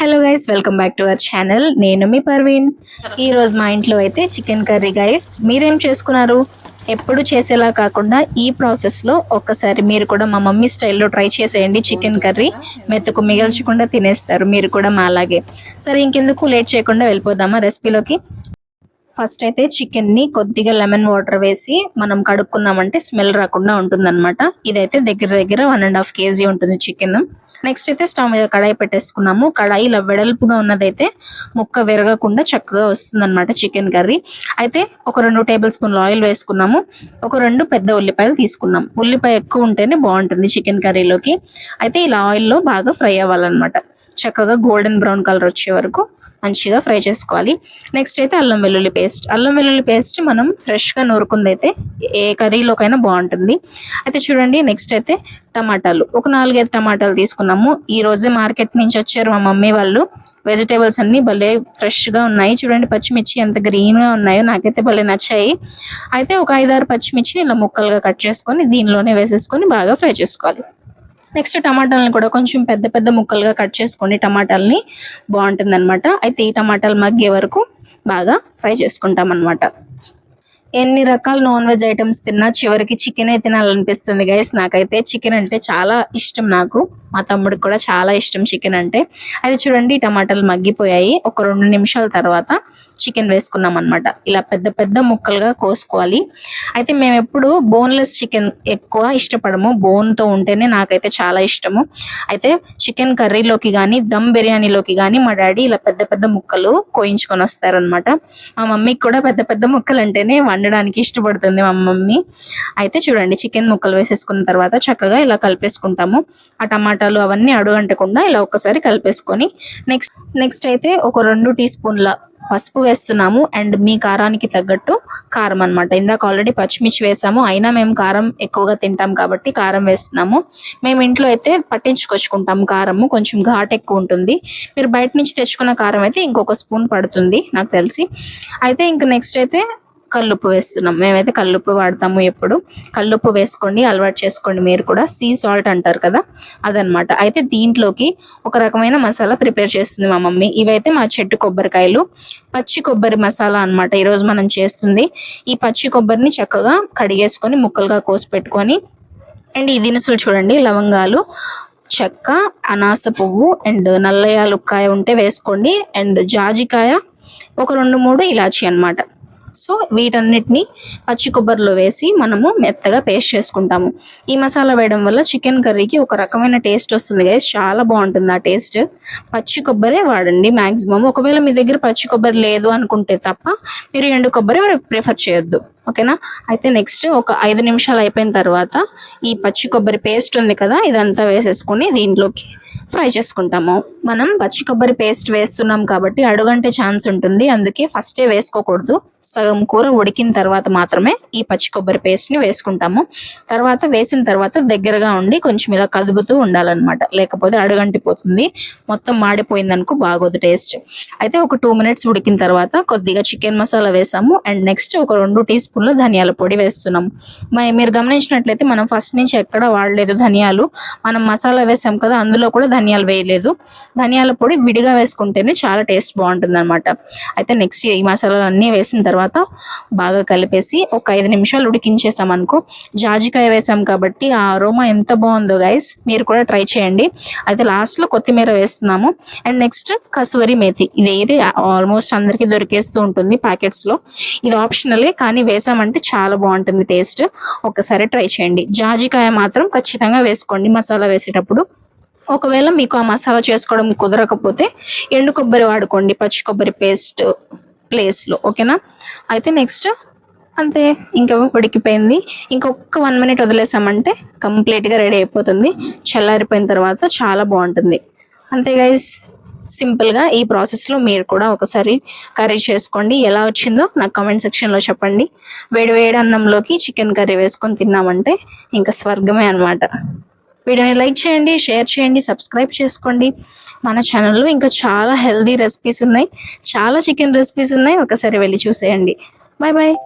Hello guys welcome back to our channel నేను మీ పర్వీన్ ఈరోజు మా ఇంట్లో అయితే చికెన్ కర్రీ గైస్ మీరేం చేసుకున్నారు? ఎప్పుడు చేసేలా కాకుండా ఈ ప్రాసెస్లో ఒక్కసారి మీరు కూడా మా మమ్మీ స్టైల్లో ట్రై చేసేయండి చికెన్ కర్రీ. మెత్తకు మిగల్చకుండా తినేస్తారు మీరు కూడా మా అలాగే సరే ఇంకెందుకు లేట్ చేయకుండా వెళ్ళిపోదామా రెసిపీలోకి ఫస్ట్ అయితే చికెన్ని కొద్దిగా లెమన్ వాటర్ వేసి మనం కడుక్కున్నామంటే స్మెల్ రాకుండా ఉంటుందన్నమాట. ఇదైతే దగ్గర దగ్గర వన్ అండ్ హాఫ్ కేజీ ఉంటుంది చికెన్. నెక్స్ట్ అయితే స్టవ్ మీద కడాయి పెట్టేసుకున్నాము. కడాయి ఇలా వెడల్పుగా ఉన్నదైతే ముక్క విరగకుండా చక్కగా వస్తుంది చికెన్ కర్రీ. అయితే ఒక రెండు టేబుల్ స్పూన్ ఆయిల్ వేసుకున్నాము. ఒక రెండు పెద్ద ఉల్లిపాయలు తీసుకున్నాం. ఉల్లిపాయ ఎక్కువ ఉంటేనే బాగుంటుంది చికెన్ కర్రీలోకి. అయితే ఇలా ఆయిల్లో బాగా ఫ్రై అవ్వాలన్నమాట. చక్కగా గోల్డెన్ బ్రౌన్ కలర్ వచ్చే వరకు మంచిగా ఫ్రై చేసుకోవాలి. నెక్స్ట్ అయితే అల్లం వెల్లుల్లి పేస్ట్. అల్లం వెల్లుల్లి పేస్ట్ మనం ఫ్రెష్గా నూరుకుంది అయితే ఏ కర్రీలోకైనా బాగుంటుంది. అయితే చూడండి నెక్స్ట్ అయితే టమాటాలు. ఒక నాలుగైదు టమాటాలు తీసుకున్నాము. ఈ రోజే మార్కెట్ నుంచి వచ్చారు మా మమ్మీ వాళ్ళు. వెజిటేబుల్స్ అన్ని భలే ఫ్రెష్గా ఉన్నాయి. చూడండి పచ్చిమిర్చి ఎంత గ్రీన్గా ఉన్నాయో నాకైతే భలే నచ్చాయి. అయితే ఒక ఐదారు పచ్చిమిర్చిని ఇలా ముక్కలుగా కట్ చేసుకొని దీనిలోనే వేసేసుకొని బాగా ఫ్రై చేసుకోవాలి. నెక్స్ట్ టమాటాలను కూడా కొంచెం పెద్ద పెద్ద ముక్కలుగా కట్ చేసుకోండి. టమాటాలని బాగుంటుంది అనమాట అయితే ఈ టమాటాలు మగ్గే వరకు బాగా ఫ్రై చేసుకుంటాం అనమాట ఎన్ని రకాల నాన్ వెజ్ ఐటమ్స్ తిన్నా చివరికి చికెనే తినాలనిపిస్తుంది గైస్. నాకైతే చికెన్ అంటే చాలా ఇష్టం నాకు. మా తమ్ముడికి కూడా చాలా ఇష్టం చికెన్ అంటే. అది చూడండి టమాటాలు మగ్గిపోయాయి. ఒక రెండు నిమిషాల తర్వాత చికెన్ వేసుకున్నాం అనమాట ఇలా పెద్ద పెద్ద ముక్కలుగా కోసుకోవాలి. అయితే మేము ఎప్పుడు బోన్లెస్ చికెన్ ఎక్కువ ఇష్టపడము. బోన్తో ఉంటేనే నాకైతే చాలా ఇష్టము. అయితే చికెన్ కర్రీలోకి కానీ దమ్ బిర్యానీలోకి కానీ మా డాడీ ఇలా పెద్ద పెద్ద ముక్కలు కోయించుకొని వస్తారనమాట మా మమ్మీకి కూడా పెద్ద పెద్ద ముక్కలు అంటేనే వండడానికి ఇష్టపడుతుంది మా మమ్మీ. అయితే చూడండి చికెన్ ముక్కలు వేసేసుకున్న తర్వాత చక్కగా ఇలా కలిపేసుకుంటాము. ఆ టమాటాలు అవన్నీ అడుగంటకుండా ఇలా ఒక్కసారి కలిపేసుకొని నెక్స్ట్ నెక్స్ట్ అయితే ఒక రెండు టీ స్పూన్ల పసుపు వేస్తున్నాము అండ్ మీ కారానికి తగ్గట్టు కారం అన్నమాట. ఇందాక ఆల్రెడీ పచ్చిమిర్చి వేసాము అయినా మేము కారం ఎక్కువగా తింటాం కాబట్టి కారం వేస్తున్నాము. మేము ఇంట్లో అయితే పట్టించుకొచ్చుకుంటాం కారము కొంచెం ఘాట్ ఎక్కువ ఉంటుంది. మీరు బయట నుంచి తెచ్చుకున్న కారం అయితే ఇంకొక స్పూన్ పడుతుంది నాకు తెలిసి. అయితే ఇంక నెక్స్ట్ అయితే కల్లుప్పు వేస్తున్నాం. మేమైతే కల్లుప్పు వాడతాము ఎప్పుడు. కల్లుప్పు వేసుకోండి అలవాటు చేసుకోండి మీరు కూడా. సీ సాల్ట్ అంటారు కదా అదనమాట. అయితే దీంట్లోకి ఒక రకమైన మసాలా ప్రిపేర్ చేస్తుంది మా మమ్మీ. ఇవైతే మా చెట్టు కొబ్బరికాయలు. పచ్చి కొబ్బరి మసాలా అనమాట ఈరోజు మనం చేస్తుంది. ఈ పచ్చి కొబ్బరిని చక్కగా కడిగేసుకొని ముక్కలుగా కోసి పెట్టుకొని అండ్ ఈ దినుసులు చూడండి లవంగాలు చెక్క అనాస పువ్వు అండ్ నల్ల యాలుక్కాయ ఉంటే వేసుకోండి. అండ్ జాజికాయ ఒక రెండు మూడు ఇలాచి అన్నమాట. సో వీటన్నిటిని పచ్చి కొబ్బరిలో వేసి మనము మెత్తగా పేస్ట్ చేసుకుంటాము. ఈ మసాలా వేయడం వల్ల చికెన్ కర్రీకి ఒక రకమైన టేస్ట్ వస్తుంది గైస్ చాలా బాగుంటుంది ఆ టేస్ట్. పచ్చి కొబ్బరే వాడండి మ్యాక్సిమం ఒకవేళ మీ దగ్గర పచ్చి కొబ్బరి లేదు అనుకుంటే తప్ప మీరు ఎండు కొబ్బరి ప్రిఫర్ చేయొద్దు. ఓకేనా? అయితే నెక్స్ట్ ఒక ఐదు నిమిషాలు అయిపోయిన తర్వాత ఈ పచ్చి కొబ్బరి పేస్ట్ ఉంది కదా ఇదంతా వేసేసుకుని దీంట్లోకి ఫ్రై చేసుకుంటాము. మనం పచ్చి కొబ్బరి పేస్ట్ వేస్తున్నాం కాబట్టి అడుగంటే ఛాన్స్ ఉంటుంది. అందుకే ఫస్టే వేసుకోకూడదు. సగం కూర ఉడికిన తర్వాత మాత్రమే ఈ పచ్చి కొబ్బరి పేస్ట్ని వేసుకుంటాము. తర్వాత వేసిన తర్వాత దగ్గరగా ఉండి కొంచెం ఇలా కదుపుతూ ఉండాలన్నమాట. లేకపోతే అడుగంటిపోతుంది. మొత్తం మాడిపోయింది అనుకో బాగోదు టేస్ట్ అయితే ఒక టూ మినిట్స్ ఉడికిన తర్వాత కొద్దిగా చికెన్ మసాలా వేసాము. అండ్ నెక్స్ట్ ఒక రెండు టీ స్పూన్ల ధనియాల పొడి వేస్తున్నాము మరి మీరు గమనించినట్లయితే మనం ఫస్ట్ నుంచి ఎక్కడ వాడలేదు ధనియాలు. మనం మసాలా వేసాం కదా అందులో కూడా ధనియాలు వేయలేదు. ధనియాల పొడి విడిగా వేసుకుంటేనే చాలా టేస్ట్ బాగుంటుంది అనమాట అయితే నెక్స్ట్ ఈ మసాలాలు అన్నీ వేసిన తర్వాత బాగా కలిపేసి ఒక ఐదు నిమిషాలు ఉడికించేసాం అనుకో జాజికాయ వేసాం కాబట్టి ఆ అరోమా ఎంత బాగుందో గైస్ మీరు కూడా ట్రై చేయండి. అయితే లాస్ట్లో కొత్తిమీర వేస్తున్నాము. And next kasuri methi. ఇది ఏది ఆల్మోస్ట్ అందరికీ దొరికేస్తూ ఉంటుంది ప్యాకెట్స్లో. ఇది ఆప్షనలే కానీ వేసామంటే చాలా బాగుంటుంది టేస్ట్ ఒకసారి ట్రై చేయండి. జాజికాయ మాత్రం ఖచ్చితంగా వేసుకోండి మసాలా వేసేటప్పుడు. ఒకవేళ మీకు ఆ మసాలా చేసుకోవడం కుదరకపోతే ఎండు కొబ్బరి వాడుకోండి పచ్చి కొబ్బరి పేస్ట్ ప్లేస్లో ఓకేనా? అయితే నెక్స్ట్ అంతే ఇంకా ఉడికిపోయింది. ఇంకొక వన్ మినిట్ వదిలేసామంటే కంప్లీట్గా రెడీ అయిపోతుంది. చల్లారిపోయిన తర్వాత చాలా బాగుంటుంది. అంతే గైస్ సింపుల్గా ఈ ప్రాసెస్లో మీరు కూడా ఒకసారి కర్రీ చేసుకోండి. ఎలా వచ్చిందో నాకు కామెంట్ సెక్షన్లో చెప్పండి. వేడి వేడి అన్నంలోకి చికెన్ కర్రీ వేసుకొని తిన్నామంటే ఇంకా స్వర్గమే అనమాట వీడియోని లైక్ చేయండి షేర్ చేయండి సబ్స్క్రైబ్ చేసుకోండి. మన ఛానల్లో ఇంకా చాలా హెల్దీ రెసిపీస్ ఉన్నాయి. చాలా చికెన్ రెసిపీస్ ఉన్నాయి. ఒకసారి వెళ్ళి చూసేయండి. Bye bye